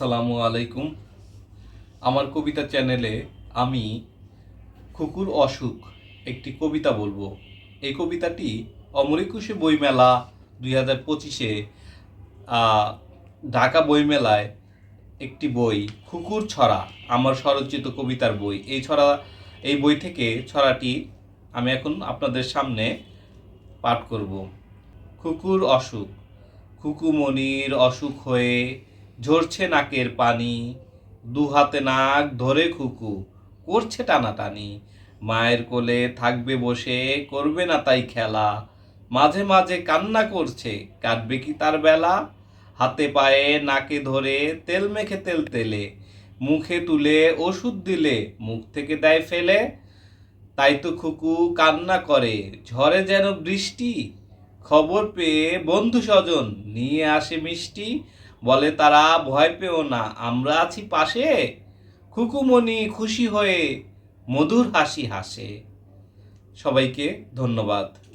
আসসালামু আলাইকুম। আমার কবিতা চ্যানেলে আমি খুকুর অসুখ একটি কবিতা বলব। এই কবিতাটি অমরিকুশে বইমেলা দুই হাজার পঁচিশে ঢাকা বইমেলায় একটি বই খুকুর ছড়া, আমার স্বরচিত কবিতার বই। এই ছড়া, এই বই থেকে ছড়াটি আমি এখন আপনাদের সামনে পাঠ করব। খুকুর অসুখ খুকুমনির অসুখ হয়ে ঝরছে নাকের পানি, দু হাতে নাক ধরে খুকু, করছে টানাটানি। মায়ের কোলে থাকবে বসে, করবে না তাই খেলা। মাঝে মাঝে কান্না করছে, কাটবে কি তার বেলা? হাতে পায়ে, নাকে ধরে, তেল মেখে তেল তেলে। মুখে তুলে ওষুধ দিলে, মুখ থেকে দেয় ফেলে। তাই তো খুকু কান্না করে, ঝড়ে যেন বৃষ্টি। খবর পেয়ে বন্ধু স্বজন নিয়ে আসে মিষ্টি। বলে, তারা ভয় পেও না, আমরা আছি পাশে। খুকুমণি খুশি হয়ে মধুর হাসি হাসে। সবাইকে ধন্যবাদ।